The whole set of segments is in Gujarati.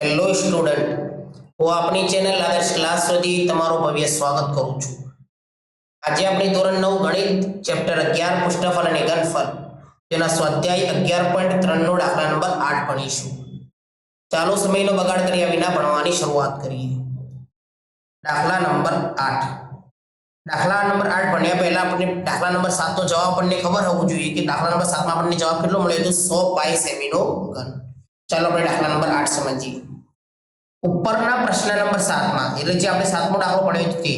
હેલો સ્ટુડન્ટ હું આપની ચેનલ આદર્શ ક્લાસ સુધી તમારું ભવ્ય સ્વાગત કરું છું. આજે આપણે ધોરણ નવ ગણિત ચેપ્ટર અગિયાર, પુષ્ઠફળ અને ઘનફળ તેના સ્વાધ્યાય અગિયાર પોઈન્ટ ત્રણનો દાખલા નંબર આઠ ભણીશું. ચાલો સમયનો બગાડ કર્યા વિના ભણવાની શરૂઆત કરીએ. દાખલા નંબર આઠ. દાખલા નંબર આઠ ભણ્યા પહેલા આપણને દાખલા નંબર સાતનો જવાબ આપણને ખબર હોવું જોઈએ કે દાખલા નંબર સાતમાં આપણને જવાબ કેટલો મળ્યો હતો? સો પાઈ સેમીનો ઘન. ચાલો આપણે દાખલા નંબર આઠ સમજીએ. ઉપરના પ્રશ્ન નંબર સાતમાં, એટલે જે આપણે સાતમો દાખલો પડ્યો તે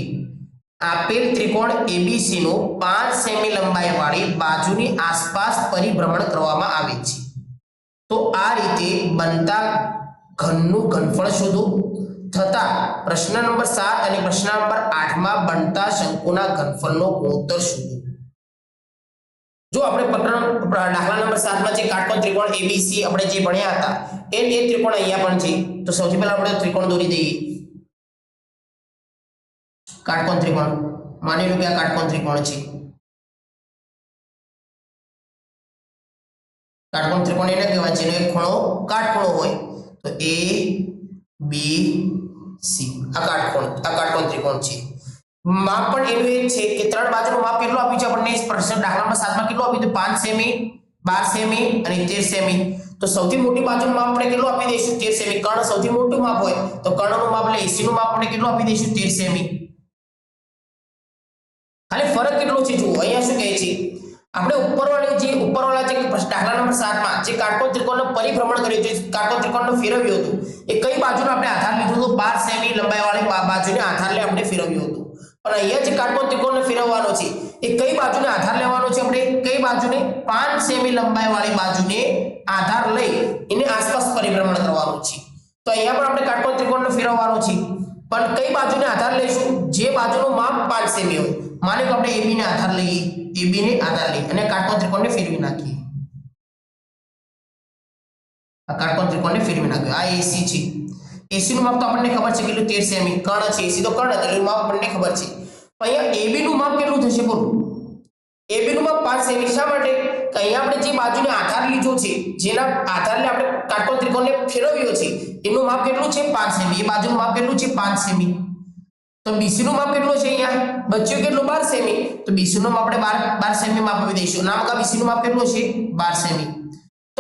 આપેલ ત્રિકોણ એબીસી નું પાંચ સેમી લંબાઈ વાળી બાજુની આસપાસ પરિભ્રમણ કરવામાં આવે છે. તો આ રીતે બનતા ઘનનું ઘનફળ શોધો. થતા પ્રશ્ન નંબર સાત અને પ્રશ્ન નંબર આઠમાં બનતા શંકુના ઘનફળનો ગુણોત્તર શોધો. જો આપણે પ્રકરણ દાખલા નંબર સાતમાં જે કાટકોણ ત્રિકોણ એબીસી આપણે જે ભણ્યા હતા એ બે ત્રિકોણ અહીંયા પણ છે. તો સૌથી પહેલા આપણે ત્રિકોણ દોરી દઈએ. કાટકોણ ત્રિકોણ. માની લો કે આ કાટકોણ ત્રિકોણ છે. કાટકોણ ત્રિકોણ એને કહેવાય છે. એક ખૂણો કાટખૂણો હોય તો એ, બી, સી. આ કાટકોણ આ કાટકોણ ત્રિકોણ છે. માપ પણ એનું એ છે કે ત્રણ બાજુનું માપ કેટલું આપ્યું છે? આપણને પ્રશ્ન દાખલા નંબર સાતમાં કેટલું આપ્યું હતું? પાંચ સેમી, બાર સેમી અને તેર સેમી. તો સૌથી મોટી બાજુનું માપ આપણે કેટલું આપી દઈશું? તેર સેમી. કર્ણ સૌથી મોટું માપ હોય તો કર્ણનું માપ એટલે એસી નું માપ આપણે કેટલું આપી દઈશું? તેર સેમી. ખાલી ફરક કેટલો છે? જુઓ, અહીંયા શું કહે છે? આપણે ઉપરવાળી જે ઉપરવાળા જે દાખલા નંબર સાતમાં જે કાટકોણ ત્રિકોણનું પરિભ્રમણ કર્યું છે કાટકોણ ત્રિકોણનું ફેરવ્યું હતું. એ કઈ બાજુનો આપણે આધાર લીધું હતું? બાર સેમી લંબાઈ વાળી બાજુને આધાર લે આપણે ફેરવ્યું હતું. પણ અહીંયા જે કાટકોણ ત્રિકોણને ફેરવવાનો છે. એ કઈ બાજુને આધાર લેવાનો છે આપણે? કઈ બાજુને? પાંચ સેમી લંબાઈ વાળી બાજુને આધાર લઈ એને આસપાસ પરિભ્રમણ કરવાનું છે. તો અહીંયા પણ આપણે કાટકોણ ત્રિકોણને ફેરવવાનો છે. પણ કઈ બાજુને આધાર લઈશું? જે બાજુનું માપ પાંચ સેમી હોય. માની લો આપણે AB ને આધાર લઈએ. AB ને આધાર લઈએ. અને કાટકોણ ત્રિકોણને ફેરવી નાખીએ. આ કાટકોણ ત્રિકોણને ફેરવી નાખ્યો આ AC છે. AC નું માપ તો આપણને ખબર છે કેટલું 13 સેમી. કર્ણ છે, એસી તો કર્ણ એટલે માપ આપણને ખબર છે. અહીંયા એબી નું માપ કેટલું થશે બોલો. એબી નું માપ 5 સેમી શા માટે? કે અહીંયા આપણે જે બાજુને આધાર લીધો છે, જેના આધારને આપણે કાટો ત્રિકોણને ફેરવ્યો છે, એનું માપ કેટલું છે? 5 સેમી. એ બાજુનું માપ કેટલું છે? 5 સેમી. તો બીસી નું માપ કેટલું છે અહીંયા? બચ્યું કેટલું? 12 સેમી. તો બીસી નું આપણે 12 12 સેમી માપ આપી દઈશું. નામ કા બીસી નું માપ કેટલું છે 12 સેમી.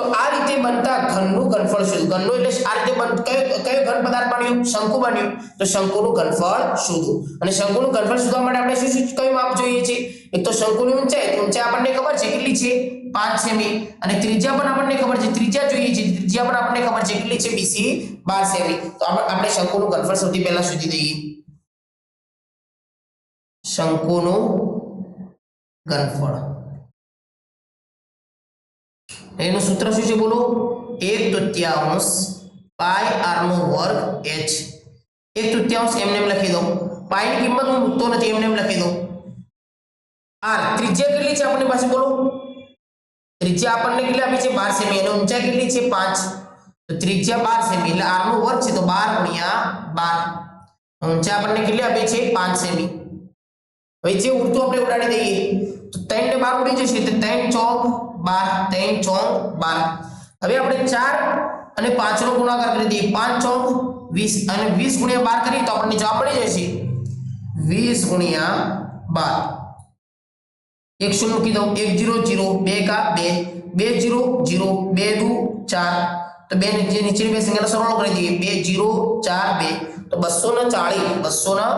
તો આ રીતે બનતા ઘનનું ઘનફળ શોધો ઘનનું એટલે આ રીતે બન, કયો કયો ઘન પદાર્થ બન્યું? શંકુ બન્યું. તો શંકુનું ઘનફળ શોધો અને શંકુનું ઘનફળ શોધવા માટે આપણે શું શું, કયું માપ જોઈએ છે? એક તો શંકુની ઊંચાઈ ઊંચાઈ આપણને ખબર છે કેટલી છે? 5 સેમી. અને ત્રિજ્યા પણ આપણને ખબર છે. ત્રિજ્યા જોઈએ છે. ત્રિજ્યા પણ આપણને ખબર છે કેટલી છે? BC 12 સેમી. તો આપણે શંકુનું ઘનફળ સૌથી પહેલા શોધી દઈએ. શંકુનું ઘનફળ એનું સૂત્ર શું છે બોલો? એક તૃતીયાંશ પાઈ આર નો વર્ગ એચ. એક તૃતીયાંશ એમને એમ લખી દઉં પાયની કિંમત હું મૂકતો નથી, એમને એમ લખી દઉં આર, ત્રિજ્યા કેટલી છે આપણી પાસે બોલો? ત્રિજ્યા આપણને કેટલી આપી છે? બાર સેમી. અને ઊંચાઈ કેટલી છે? પાંચ. તો ત્રિજ્યા બાર સેમી, એટલે આર નો વર્ગ છે તો બાર ગુણ્યા બાર. ઊંચાઈ આપણને કેટલી આપી છે? પાંચ સેમી. હવે જે ઉડતું આપણે ઉડાડી દઈએ, તો ત્રણ ને બાર ઉડી જશે તો ત્રણ ચોક બાર, ત્રણ ચોક બાર. હવે આપણે ચાર અને પાંચ નો ગુણાકાર કરી દઈએ. પાંચ ચોક વીસ અને વીસ ગુણ્યા બાર કરીએ તો આપણને જવાબ મળી જશે વીસ ગુણ્યા બાર. એક શૂન્ય મૂકી દઉં. એક જીરો જીરો, બે કા બે. બે જીરો જીરો, બે દુ, ચાર. તો બે નીચે નીચેની બે સંખ્યાનો સરવાળો કરી દઈએ. બે, જીરો, ચાર, બે. તો બસો ને ચાળીસ, બસો ને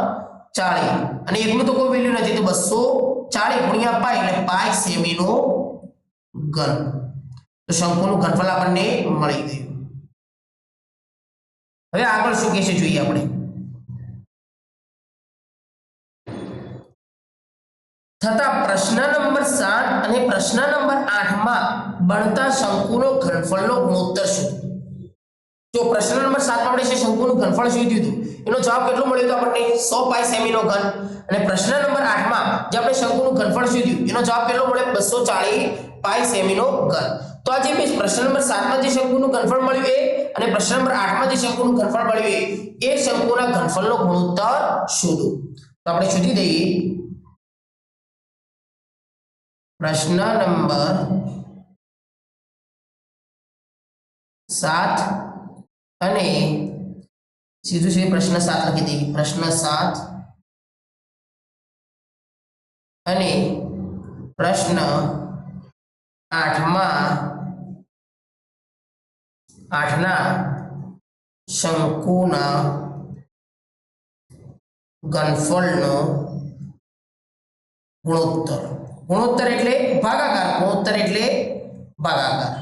ચાળીસ. અને એકનું તો કોઈ વેલ્યુ નથી. તો બસો ચાળીસ ગુણ્યા પાય એટલે પાંચ સેમીનો ઘન તો શંકુનું ઘનફળ આપણને મળી ગયું. હવે આગળ શું કહેશે જોઈએ આપણે. થતા પ્રશ્ન નંબર સાત અને પ્રશ્ન નંબર આઠમાં બનતા શંકુનો ઘનફળનો ગુણોત્તર શું? જો પ્રશ્ન નંબર સાતમાં આપણે છે શંકુનું ઘનફળ શોધ્યું હતું, એનો જવાબ કેટલો મળ્યો હતો આપણને સો પાઈ સેમીનો ઘન. અને પ્રશ્ન નંબર આઠમાં જે આપણે શંકુનું ઘનફળ શોધ્યું એનો જવાબ કેટલો મળ્યો? બસો ચાલીસ પાઈ સેમીનો ઘન તો આ જે પ્રશ્ન નંબર સાતમાં જે શંકુનું ઘનફળ મળ્યું એ અને પ્રશ્ન નંબર આઠમાં જે શંકુનું ઘનફળ મળ્યું એ એ શંકુના ઘનફળનો ગુણોત્તર શોધો. તો આપણે શોધી દઈએ. પ્રશ્ન નંબર સાત અને સીધું છે પ્રશ્ન સાત લખી દઈએ. પ્રશ્ન સાત અને પ્રશ્ન આઠમાં, આઠના, શંકુના, ઘનફળનો ગુણોત્તર. ગુણોત્તર એટલે ભાગાકાર, ગુણોત્તર એટલે ભાગાકાર.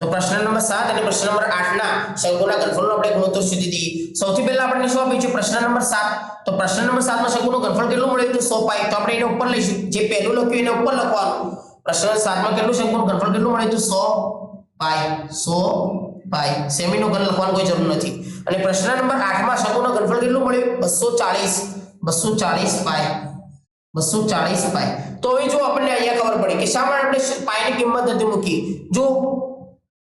તો પ્રશ્ન નંબર સાત અને પ્રશ્ન નંબર આઠ ના શંકુના ઘનફળનો આપણે ગુણોત્તર શોધી દીધી સૌથી પહેલા આપણને શું આપ્યું છે પ્રશ્ન નંબર સાત. તો પ્રશ્ન નંબર સાતમાં શંકુનું ઘનફળ કેટલું મળ્યું? હતું સો પાઈ. તો આપણે એને ઉપર લઈશું. જે પહેલું લખ્યું એને ઉપર લખવાનું. પ્રશ્ન સાતમાં કેટલું શંકુનું ઘનફળ કેટલું મળે છે? સો પાઈ સો પાઈ સેમીનો ઘન લખવાનું કોઈ જરૂર નથી. અને પ્રશ્ન નંબર આઠમાં શંકુનું ઘનફળ કેટલું મળ્યું? બસો ચાલીસ બસો ચાલીસ પાઈ બસો ચાલીસ પાઈ તો હવે જો આપણને અહીંયા ખબર પડી કે શા માટે આપણે પાયની કિંમત નથી મૂકી? જો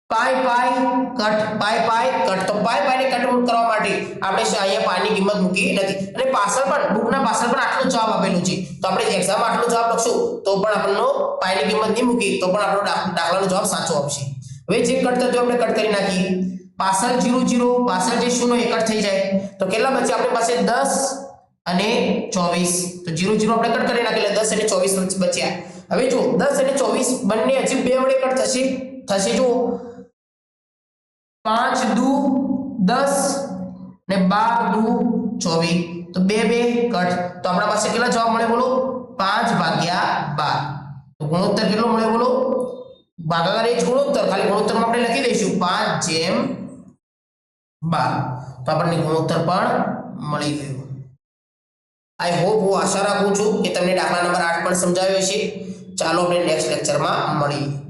પાઈ પાઈ કટ પાઈ પાઈ કટ તો પાઈ પાયને કટ કરવા માટે આપણે અહીંયા પાઈની કિંમત મૂકી નથી. અને પાછળ પણ, બુકના પાછળ પણ આટલો જવાબ આપેલો છે. તો આપણે એક્ઝામ આટલો જવાબ લખશું, તો પણ આપણનો પાયની કિંમત નહીં મૂકી તો પણ આપણો દાખ- દાખલાનો જવાબ સાચો આવશે હવે જે કટ થતો આપણે કટ કરી નાખીએ પાછળ જીરો જીરો પાછળ જે શૂન્ય એ કટ થઈ જાય. તો કેટલા બચે આપણી પાસે? દસ અને ચોવીસ. તો જીરો જીરો આપણે કટ કરી નાખીએ દસ અને ચોવીસ બચ્યા. હવે જો દસ અને ચોવીસ બંને હજી બે વડે કટ થશે? થશે જો પાંચ દુ દસ ને બાર દુ ચોવીસ. તો બે બે, કટ. તો આપણા પાસે કેટલા જવાબ મળે બોલો? પાંચ ભાગ્યા બાર. તો ગુણોત્તર કેટલો મળે બોલો? ભાગાકાર એ જ ગુણોત્તર. ખાલી ગુણોત્તરમાં આપણે લખી દઈશું. પાંચ જેમ બાર. તો આપણને ગુણોત્તર પણ મળી ગયું. આઈ હોપ હું આશા રાખું છું કે તમને દાખલા નંબર આઠ પણ સમજાવ્યો છે ચાલો આપણે નેક્સ્ટ લેક્ચરમાં મળીએ.